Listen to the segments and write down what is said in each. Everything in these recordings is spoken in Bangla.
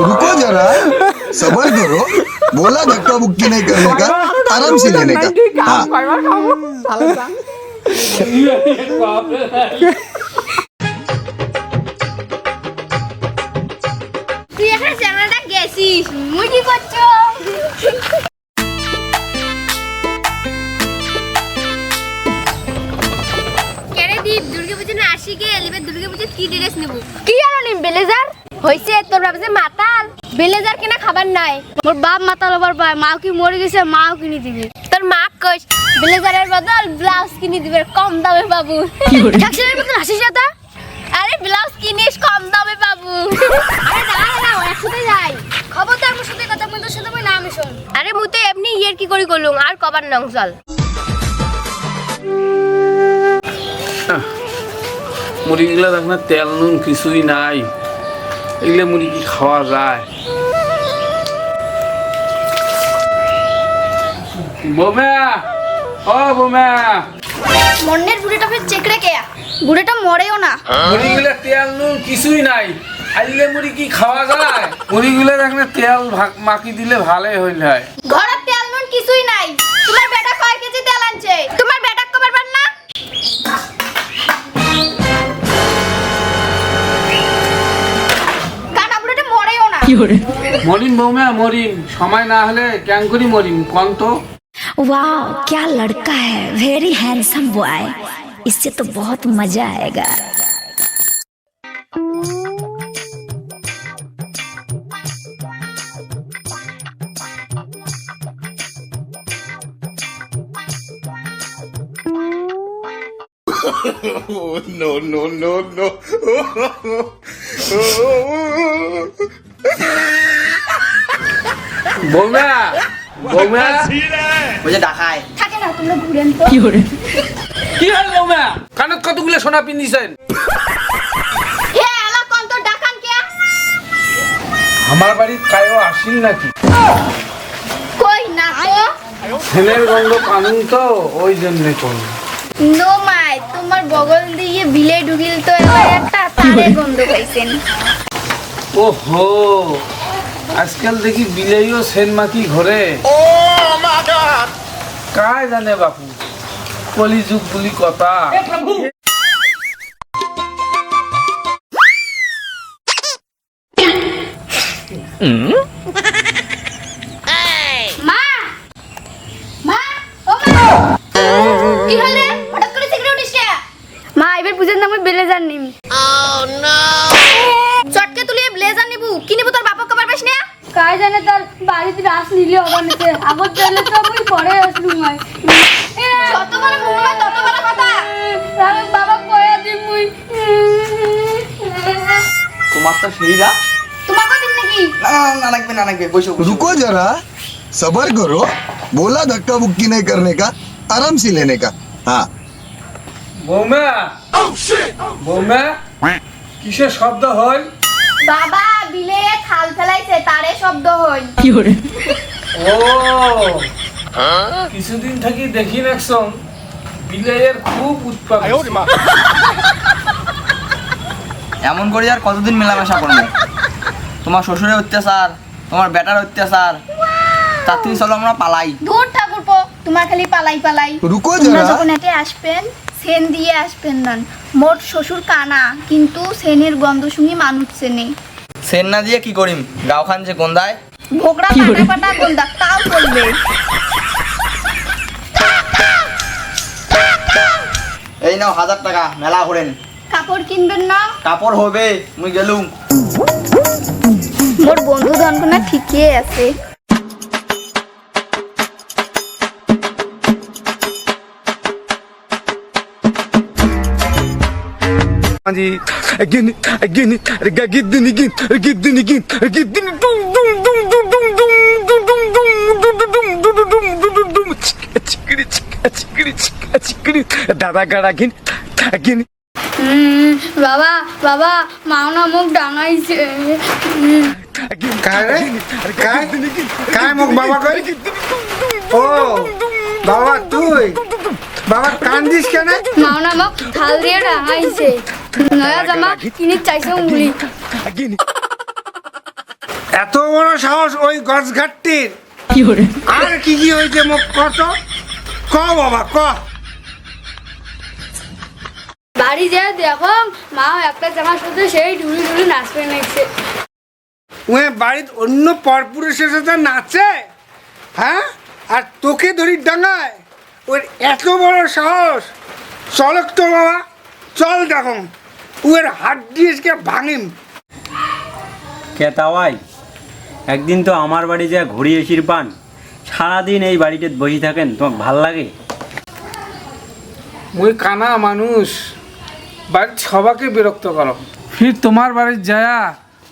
रुको जरा सबर करो बोला धक्का मुक्की नहीं करने का आराम से लेने का हाँ তুই এখানে চ্যানেলটা গেছিস মুই কি করছো হইছে তোর বাবা যে মাতাল? ব্লেজার কিনা খাবার নাই। মোর বাপ মাতাল হবার পায় মাও কি মরে গেছে মাও কিনে দিবে। তোর মা কইস ব্লেজারের বদল ব্লাউজ কিনে দিবে কম দামে বাবু একশোর মতন হাসিস না তা? আরে ব্লাউজ কিনিস কম দামে বাবু আরে দাঁড়া দাঁড়া একসাথে যাই। খবরদার মোর সাথে কথা বলতে সাথে মই নাম শোন। আরে তো এমনি ইয়ের কি করি করলুম আর কবার নং চল। মুড়িগুলো দেখ না তেল নুন কিছুই নাই। এগুলো মুড়ি কি খাওয়া যায়? বোমা! ও বোমা! মন্নের বুড়িটা ফের চেক রেখে বুড়িটা মরেও না। মুড়িগুলো তেল নুন কিছুই নাই। আইলে মুড়ি কি খাওয়া যায়? মুড়িগুলো দেখ না তেল মাখি দিলে ভালোই হইল হয়। ঘরে তেল নুন কিছুই নাই। তোমার বেটা কয় কেজি তেল আনছে? তোমার মরিম বৌমা মরিম সময় না হলে ক্যাং করি মরিম কন্ত ওয়াও क्या लड़का है वेरी हैंडसम बॉय इससे तो बहुत मजा आएगा no, no, no, no. বৌমা বৌমা। বলছে ডাকায় থাকে না তোমরা ঘুরেন তো কি হল? বৌমা? কানত কতগুলো সোনা পিন্দিছেন হে আলা কোন তো ডাকান কে? আমার বাড়ির কায়ও আসিল নাকি? কই না তো? ছেলের গন্ধ কানুন তো ওই জন্যে কোন নো মাই তোমার বগল দিয়ে বিলে ঢুকিল তো এবার একটা তারে গন্ধ পাইছেন। ও হো আজকাল দেখি বিলেইও সেন মাকি ঘরে। কায় জানে বাপু কলি যুগ বুলি কথা। মা! মা ও কি হলে হঠাৎ করে সিগারেট উঠিস মা এবার পূজার নামে ব্লেজার নিম ও নো চটকে তুলিয়ে ব্লেজার নিবু কি নিবু তোর বাবা কবার পাস না কাজ জানে তার বাড়িতে রাস নিলে হবে না আগর চাইলে তো আমি পরে আসলুম হয় যত বড় মুখ হয় তত বড় কথা আমি বাবা কয়া দিই মুই তোমার তো সেইরা তোমাকে দিন নাকি না না, না লাগবে না লাগবে বসো বসো। रुको जरा सबर करो बोला धक्का मुक्की नहीं करने का आराम से लेने का हाँ বৌমা বৌমা কিসের শব্দ হয় বাবা ফেলাইছে তারে শব্দ হই। কি ও কিছুদিন থাকি দেখি নাকসং বিলাইয়ের খুব এমন করে আর কতদিন মেলামেশা করবে? তোমার শ্বশুরের অত্যাচার তোমার বেটার অত্যাচার তার থেকে চলো আমরা পালাই। দূর ঠাকুরপো তোমার খালি পালাই পালাই। রুকো যখন এতে আসবেন সেন দিয়ে আসবেন না মোট শ্বশুর কানা কিন্তু সেনের গন্ধ শুনি মানুষ চেনে। সেন না দিয়ে কি করিম? গাও খান যে গন্ধায় ভোকরা পাটা পাটা গন্ধা তাও করবে। এই নাও হাজার টাকা মেলা করেন। কাপড় কিনবেন না? কাপড় হবে মুই গেলুম। মোর বন্ধু ধনকনা ঠিকই আছে। Again, again, again, again, again, again, again, again, dum dum dum dum dum dum dum dum dum dum dum dum dum dum dum dum চিকড়ি চিকড়ি চিকড়ি চিকড়ি দাদা গাড়া গিন গিন বাবা বাবা মাওনা মুখ ডাঙাইছে काय रे काय काय मग बाबा काय ओ बाबा তুই বাবা কান্দিস কেন? মাওনা মোক থাল দিয়ে ডাঙাইছে নয়া জামা কিনি চাইছে মুলি এত বড় সাহস ওই গছ ঘাটটির আর কি কি হয়েছে মোক কত? ক বাবা ক। বাড়ি যে দেখো মা একটা জামা শুধু সেই ঢুলি ঢুলি নাচবে নেছে। ওই বাড়িতে অন্য পরপুরুষের সাথে নাচে? হ্যাঁ? আর তোকে ধরি ডাঙায়? ওর এত বড় সাহস। চলক তো বাবা চল দেখো। ওর হাত দিয়ে ভাঙিম। কে তাওয়াই একদিন তো আমার বাড়ি যা ঘুরি এসির পান। সারাদিন এই বাড়িতে বসে থাকেন তোমাকে ভালো লাগে? মুই কানা মানুষ বাড়ির সবাকে বিরক্ত করো। ফির তোমার বাড়ির যায়া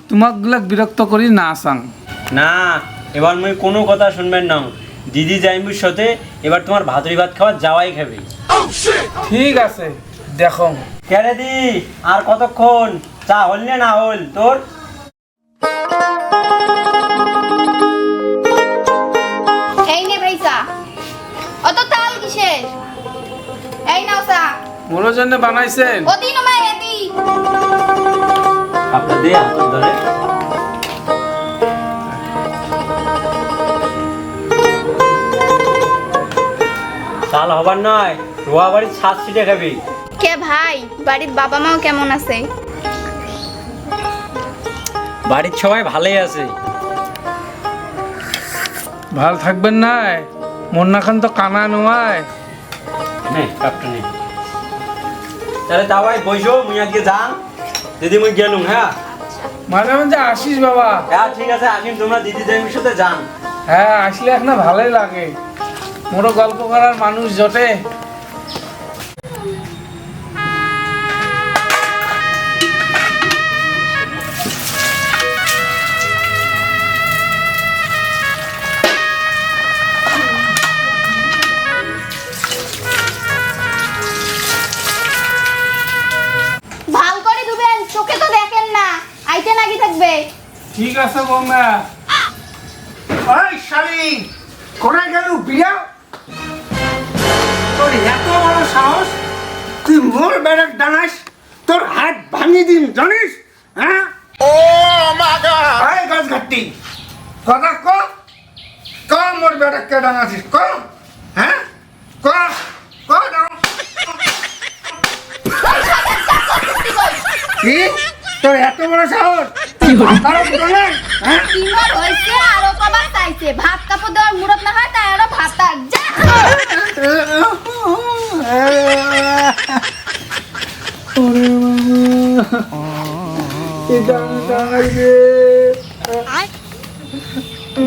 তোমাকগুলা বিরক্ত করি না সাং। না এবার মুই কোনো কথা শুনবেন না। দিদি জাইমুর সাথে এবার তোমার ভাতরি ভাত খাওয়া যাওয়াই খাবে। ঠিক আছে দেখো। কেরে দি আর কতক্ষণ? চা হল না না হল? তোর? এই নে ভাইসা অত তাল কিসের? এই নাও চা। মোর জন্য বানাইছেন? অতি নমাই এতি। আপনার দিয়ে হাত ধরে। চাল হবার নয় রোয়া বাড়ির ছাদ ছিটে খাবি। কে ভাই বাড়ির বাবা মাও কেমন আছে? বাড়ির সবাই ভালোই আছে। ভালো থাকবেন নাই মন্নাখান তো কানা নয় কাপটা নেই তাহলে দাওয়াই বইসো মুই আজকে যান। দিদি মুই গেলুম হ্যাঁ? মাঝে মাঝে আসিস বাবা। হ্যাঁ ঠিক আছে আসিম তোমরা দিদি জাইমির সাথে যান। হ্যাঁ আসলে এখন ভালোই লাগে। মোরও গল্প করার মানুষ জটে। ভালো করে ধুবেন চোখে তো দেখেন না আইতে নাকি থাকবে। ঠিক আছে বৌমা। ওই শালি কোথায় গেল বিয়া? তোর এত বড় সাহস? তুই মোর বেড়াক ডানাস তোর হাত ভাঙি দিন জানিস? হ্যাঁ? ও মাগা আয় গাছ ঘাটতি কথা ক। ক মোর বেড়াক কে ডানাছিস ক। হ্যাঁ? ক ক দাও কি? তোর এত বড় সাহস? মাথার উপরে না? হ্যাঁ? কিমর হইছে আরও কবার চাইছে। ভাত কাপড় দেওয়ার মুরত না হয় তাই আরও ভাত আর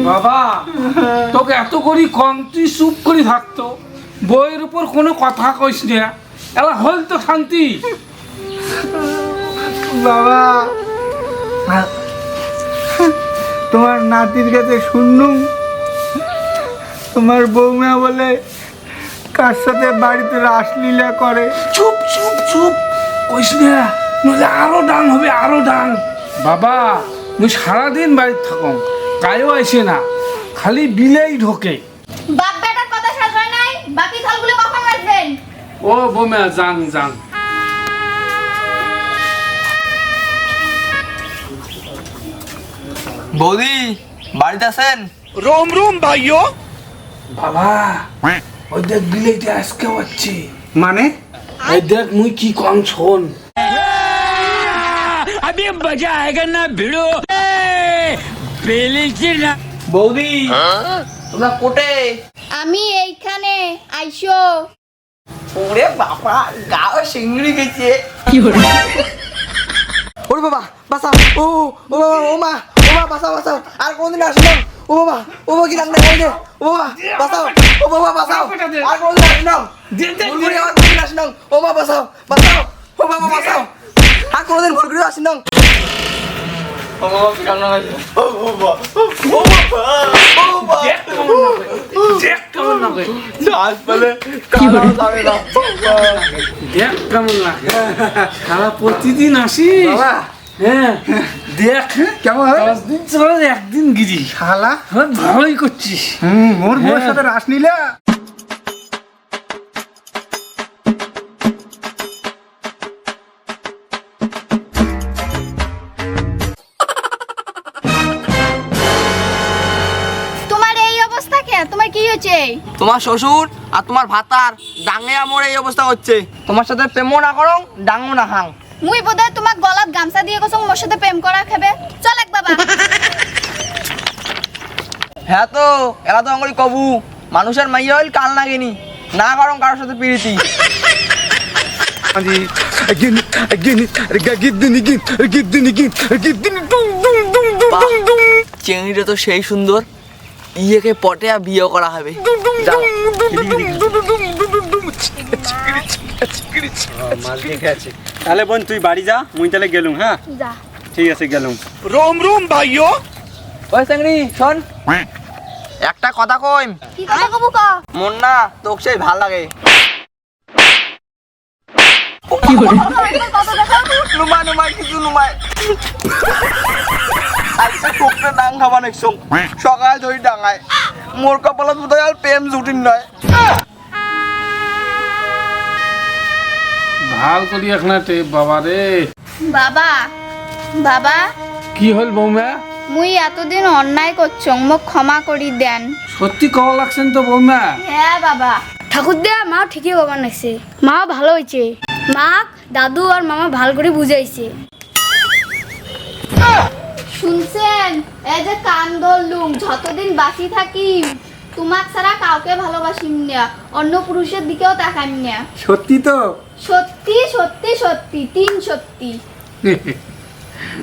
বাবা, তোকে এত করি কম তুই চুপ করে থাকতো। বইয়ের উপর কোনো কথা কইস না। এলা হল তো শান্তি। বাবা, তোমার নাতির কাছে শুনুম তোমার বৌমা বলে কার সাথে বাড়িতে রাসলীলা করে। চুপ চুপ চুপ। কইস না নইলে আরও ডান হবে আরও ডান। বাবা মুই সারাদিন বাড়িতে থাকম কায়ও আইসে না খালি বিলেই ঢোকে। বাপ বেটার কথা শেষ হয় নাই? বাকি থালগুলো কখন আসবেন? ও বোমা যান যান। বৌদি বাড়িতে আছেন? রোম রোম ভাইও বাবা ওই দেখ বিলেইটা আজকে হচ্ছে। মানে? ওই দেখ মুই কি কম শোন। বৌদি তোমরা কোটে? আমি এইখানে আইসো। ওরে বাবা গাও সিংড়ি গেছে। কি ওরে বাবা ও ও ও মা। ও মা বাঁচাও বাঁচাও। আর কোনদিন আসো না। ও বাবা ও বাবা কি রান্না করে ও বাবা বাঁচাও। ও বাবা বাঁচাও। আর কোনদিন আসো না। ভুল করে আর কোনদিন আসো না। ও মা বাঁচাও। বাঁচাও। ও বাবা বাঁচাও। আর কোনদিন ভুল করে আসো না। ও বাবা কি রান্না করে ও বাবা ও বাবা ও বাবা দেখ কেমন লাগে আজ বলে কালো যাবে না। দেখ কেমন লাগে সারা প্রতিদিন আসি বাবা তোমার এই অবস্থা কে একদিন কি শালা। ভালোই করছিস। ওর বউয়ের সাথে রাস নিলা? তোমার শ্বশুর আর তোমার ভাতার ডাঙ্গে মোড়ে এই অবস্থা হচ্ছে। তোমার সাথে প্রেমও না করো ডাঙ্গো না হাং। মুই বোধহয় তোমাক গলাত গামছা দিয়ে কৈছো মোর সাথে প্রেম করা খাবে। চল এক বাবা। হ্যাঁ তো এরা তো আঙুলি কবু। মানুষের মাইয়া হইল কাল লাগেনি না করো কারোর সাথে পিড়িতি জি again চেংড়িটা তো সেই সুন্দর। ইয়েকে পটে আর বিয়ে করা হবে। তাহলে বোন তুই বাড়ি যা মুই তাহলে গেলুম হ্যাঁ? ঠিক আছে গেলুম। রোম রোম ভাইও ওই সাংরি শোন। একটা কথা কি কথা মন না তোক সেই ভালো লাগে। কি নুমা নুমা সকাল ধরি ডাঙায় মোর কপালত বোধ আর প্রেম জুটিন নয় ভালো করি এখন বাবা রে। বাবা বাবা। কি হল বৌমা? মুই এতদিন অন্যায় করছ মোক ক্ষমা করি দেন। সত্যি কওয়া লাগছেন তো বৌমা? হ্যাঁ বাবা। ঠাকুর দেয়া মা ঠিকই কবার নাগছে মা ভালো হয়েছে মা দাদু আর মামা ভালো করে বুঝাইছে। শুনছেন? এই যে কান ধরলুম যতদিন বাঁচি থাকি তোমাক ছাড়া কাউকে ভালোবাসিম না অন্য পুরুষের দিকেও তাকাইম না। সত্যি তো? সত্যি সত্যি সত্যি তিন সত্যি।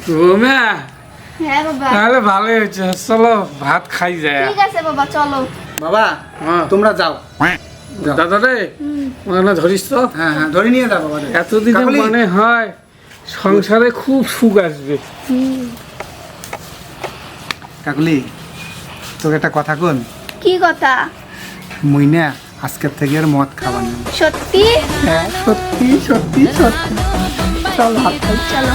বৌমা হ্যাঁ বাবা। তাহলে ভালো হয়েছে। চলো ভাত খাই যায় ঠিক আছে বাবা চলো। বাবা হ্যাঁ। তোমরা যাও। দাদা রে মানে ধরিস তো? হ্যাঁ হ্যাঁ ধরে নিয়ে যাও বাবা এতদিনে। মনে হয় সংসারে খুব সুখ আসবে। কাকুলি তোকে একটা কথা কোন। কি কথা? মুই না আজকের থেকে আর মদ খাবার না। সত্যি? হ্যাঁ সত্যি সত্যি সত্যি। চল চলো।